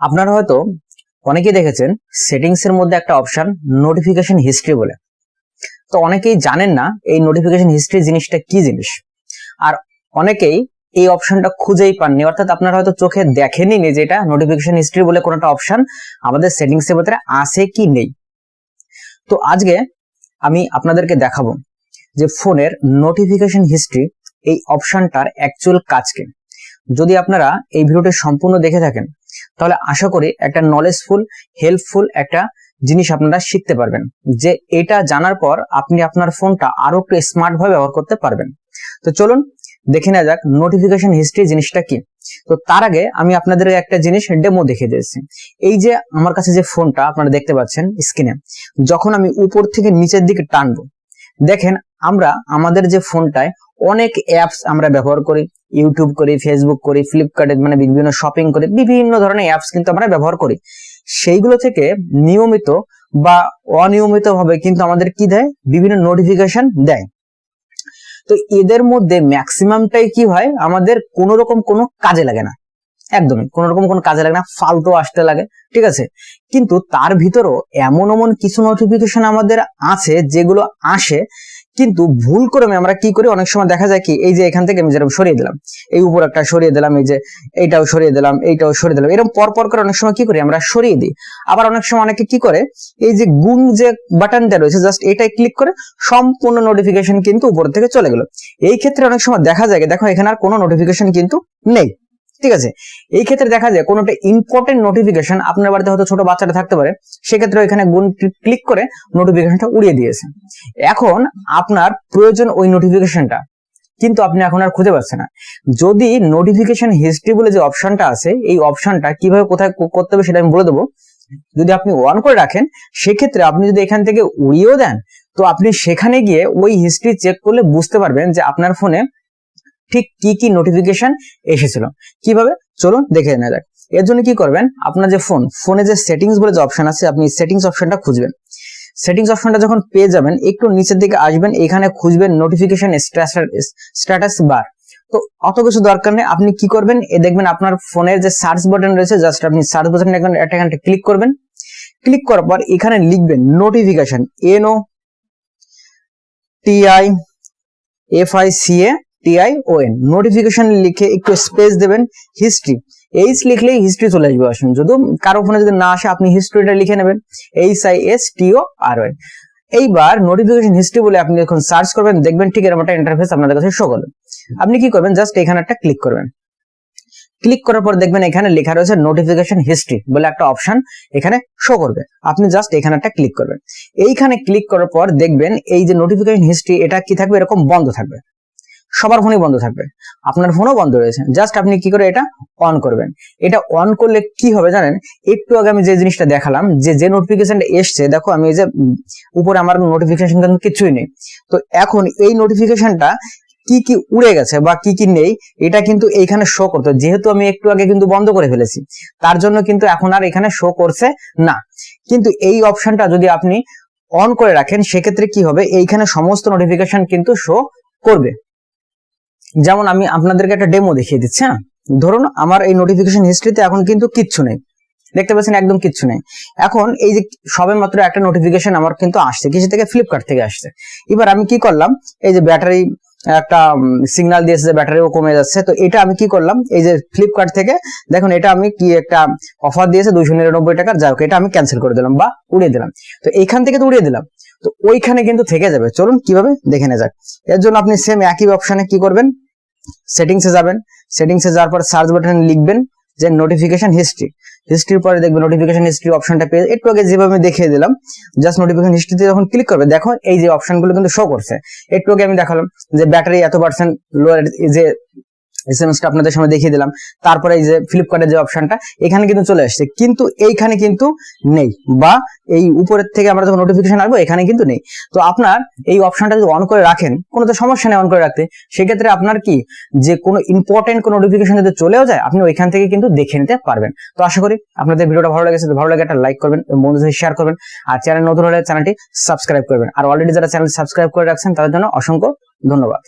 আপনারা হয়তো অনেকেই দেখেছেন সেটিংস এর মধ্যে একটা অপশন নোটিফিকেশন হিস্ট্রি বলে। তো অনেকেই জানেন না এই নোটিফিকেশন হিস্ট্রি জিনিসটা কি জিনিস। আর অনেকেই এই অপশনটা খুঁজেই পাননি। অর্থাৎ আপনারা হয়তো চোখে দেখেনি যে এটা নোটিফিকেশন হিস্ট্রি বলে কোনো একটা অপশন আমাদের সেটিংস এর ভেতরে আছে কি নেই। তো আজকে আমি আপনাদেরকে দেখাবো যে ফোনের নোটিফিকেশন হিস্ট্রি এই অপশনটার অ্যাকচুয়াল কাজ কাজকে যদি আপনারা এই ভিডিওটি সম্পূর্ণ দেখে থাকেন, তাহলে আশা করি একটা নলেজফুল হেল্পফুল একটা জিনিস আপনারা শিখতে পারবেন, যে এটা জানার পর আপনি আপনার ফোনটা আরও একটু স্মার্ট ভাবে ব্যবহার করতে পারবেন। তো চলুন, দেখে নেওয়া যাক নোটিফিকেশন হিস্ট্রি জিনিসটা কি। তো তার আগে আমি আপনাদের একটা জিনিস ডেমো দেখিয়ে দিয়েছি। এই যে আমার কাছে যে ফোনটা আপনারা দেখতে পাচ্ছেন স্ক্রিনে যখন আমি উপর থেকে নিচের দিকে টানবো, দেখেন আমরা আমাদের যে ফোনটায় অনেক অ্যাপস আমরা ব্যবহার করি। ইউটিউব করি ফেসবুক করি ফ্লিপকার্টে মানে বিভিন্ন শপিং করি, বিভিন্ন ধরনের অ্যাপস কিন্তু আমরা ব্যবহার করি। সেইগুলো থেকে নিয়মিত বা অনিয়মিত ভাবে কিন্তু আমাদের কি দেয়? বিভিন্ন নোটিফিকেশন দেয়। তো এদের মধ্যে ম্যাক্সিমামটাই কি হয়? আমাদের কোনো রকম কোনো কাজে লাগে না। একদমই। কোন রকম কোনো কাজে লাগে না, ফালতু আসতে লাগে, ঠিক আছে? কিন্তু তার ভিতরও এমন এমন কিছু নোটিফিকেশন আমাদের আছে যেগুলো আসে, কিন্তু ভুল করে আমরা কি করি? অনেক সময় দেখা যায় কি, এই যে এখান থেকে আমি যেরকম সরিয়ে দিলাম, এই উপর একটা সরিয়ে দিলাম, এই যে এইটাও সরিয়ে দিলাম, এইটাও সরিয়ে দিলাম, এরকম পর পর করে অনেক সময় কি করি? আমরা সরিয়ে দিই। আবার অনেক সময় অনেকে কি করে? এই যে গুণ যে বাটনটা রয়েছে জাস্ট এটাই ক্লিক করে সম্পূর্ণ নোটিফিকেশন কিন্তু উপর থেকে চলে গেল। এই ক্ষেত্রে অনেক সময় দেখা যায় দেখো এখানে আর কোনো নোটিফিকেশন কিন্তু নেই। ঠিক আছে? এই ক্ষেত্রে দেখা যায় কোনোটা ইম্পর্টেন্ট নোটিফিকেশন আপনার বাড়িতে হয়তো ছোট বাচ্চাটা থাকতে পারে, সেক্ষেত্রে এখানে গুণ ক্লিক করে নোটিফিকেশনটা উড়িয়ে দিয়েছে। এখন আপনার প্রয়োজন ওই নোটিফিকেশনটা কিন্তু আপনি এখন আর খুঁজে পাচ্ছেন না। যদি নোটিফিকেশন হিস্ট্রি বলে যে অপশনটা আছে, এই অপশনটা কীভাবে কোথায় করতে হবে সেটা আমি বলে দেবো। যদি আপনি অন করে রাখেন, সেক্ষেত্রে আপনি যদি এখান থেকে উড়িয়েও দেন, তো আপনি সেখানে গিয়ে ওই হিস্ট্রি চেক করলে বুঝতে পারবেন যে আপনার ফোনে ঠিক কি কি নোটিফিকেশন এসেছিল? কীভাবে? চলুন দেখে নেওয়া যাক। এর জন্য কি করবেন? আপনার যে ফোন ফোনে যে সেটিংস বলে যে অপশন আছে, আপনি সেটিংস অপশনটা খুঁজবেন। সেটিংস অপশনটা যখন পেয়ে যাবেন, একটু নিচের দিকে আসবেন, এখানে খুঁজবেন নোটিফিকেশন স্ট্যাটাস বার তো অত কিছু দরকার নেই। আপনি কি করবেন? এ দেখবেন আপনার ফোনের যে সার্চ বাটন রয়েছে জাস্ট আপনি সার্চ বাটন একটা এখানে ক্লিক করবেন। ক্লিক করার পর এখানে লিখবেন notification N O T I F I C A T I O N notification লিখে একটু স্পেস দেবেন হিস্ট্রি এইচ লিখলেই হিস্ট্রি চলে আসবে আসুন। যদি কারও ফোনে যদি না আসে, আপনি হিস্ট্রিটা লিখে নেবেন। H I S T R Y এইবার নোটিফিকেশন হিস্ট্রি বলে আপনি যখন সার্চ করবেন, দেখবেন ঠিক এরকম একটা ইন্টারফেস আপনাদের কাছে শো করবে আপনি কি করবেন? জাস্ট এখানে একটা ক্লিক করবেন। ক্লিক করার পর দেখবেন এখানে লেখা রয়েছে নোটিফিকেশন হিস্ট্রি বলে একটা অপশন এখানে শো করবে। আপনি জাস্ট এখানে একটা ক্লিক করবেন। এইখানে ক্লিক করার পর দেখবেন এই যে নোটিফিকেশন হিস্ট্রি এটা কি থাকবে? এরকম বন্ধ থাকবে। সবার ফোনই বন্ধ থাকবে। আপনার ফোনও বন্ধ রয়েছে। জাস্ট আপনি কি করে এটা অন করবেন? এটা অন করলে কি হবে জানেন? একটু আগে আমি যে জিনিসটা দেখালাম, যে যে নোটিফিকেশনটা এসছে, দেখো আমি এই যে উপরে আমার নোটিফিকেশন কিন্তু কিছুই নেই। তো এখন এই নোটিফিকেশনটা কি কি উড়ে গেছে বা কি কি নেই, এটা কিন্তু এইখানে শো করতো যেহেতু আমি একটু আগে কিন্তু বন্ধ করে ফেলেছি, তার জন্য কিন্তু এখন আর এখানে শো করছে না। কিন্তু এই অপশনটা যদি আপনি অন করে রাখেন, সেক্ষেত্রে কি হবে? এইখানে সমস্ত নোটিফিকেশন কিন্তু শো করবে। যেমন আমি আপনাদেরকে একটা ডেমো দেখিয়ে দিচ্ছি হ্যাঁ? ধরুন আমার এই নোটিফিকেশন হিস্ট্রিতে এখন কিন্তু কিচ্ছু নেই। দেখতে পাচ্ছেন একদম কিচ্ছু নেই। এখন এই যে সবে মাত্র একটা নোটিফিকেশন আমার কিন্তু আসছে কিছু থেকে ফ্লিপকার্ট থেকে আসছে। এবার আমি কি করলাম? এই যে ব্যাটারি একটা সিগন্যাল দিয়েছে যে ব্যাটারিও কমে যাচ্ছে, তো এটা আমি কি করলাম? এই যে ফ্লিপকার্ট থেকে, দেখুন এটা আমি কি একটা অফার দিয়েছে দুইশো নিরানব্বই টাকার, যাই হোক, এটা আমি ক্যান্সেল করে দিলাম বা উড়িয়ে দিলাম। তো এইখান থেকে তো উড়িয়ে দিলাম। তো ওইখানে কিন্তু থেকে যাবে। চলুন কীভাবে? দেখে নেওয়া যাক। এর জন্য আপনি সেম একই অপশনে কি করবেন? সেটিংসে যাবেন। সেটিংসে যাওয়ার পর সার্চ বাটনে লিখবেন যে নোটিফিকেশন হিস্ট্রি হিস্ট্রির পরে দেখবেন নোটিফিকেশন হিস্ট্রি অপশনটা পেয়ে একটু আগে যেভাবে আমি দেখিয়ে দিলাম জাস্ট নোটিফিকেশন হিস্ট্রিতে যখন ক্লিক করবে দেখো এই যে অপশনগুলো কিন্তু শো করছে। একটু আগে আমি দেখালাম যে ব্যাটারি এত পার্সেন্ট লোয়ার যে এসএমএসটা আপনাদের সামনে দেখিয়ে দিলাম। তারপরে এই যে ফ্লিপকার্টের যে অপশনটা এখানে কিন্তু চলে আসছে। কিন্তু এইখানে কিন্তু নেই বা এই উপরের থেকে আমরা যখন নোটিফিকেশন আসব এখানে কিন্তু নেই। তো আপনার এই অপশনটা যদি অন করে রাখেন, কোনো তো সমস্যা নেই অন করে রাখতে। সেক্ষেত্রে আপনার কি যে কোনো ইম্পর্টেন্ট কোনো নোটিফিকেশন যদি চলেও যায়, আপনি ওইখান থেকে কিন্তু দেখে নিতে পারবেন। তো আশা করি আপনাদের ভিডিওটা ভালো লেগেছে ভালো লাগে একটা লাইক করবেন বন্ধুদের শেয়ার করবেন, আর চ্যানেল নতুন হলে চ্যানেলটি সাবস্ক্রাইব করবেন। আর অলরেডি যারা চ্যানেল সাবস্ক্রাইব করে রাখছেন, তাদের জন্য অসংখ্য ধন্যবাদ।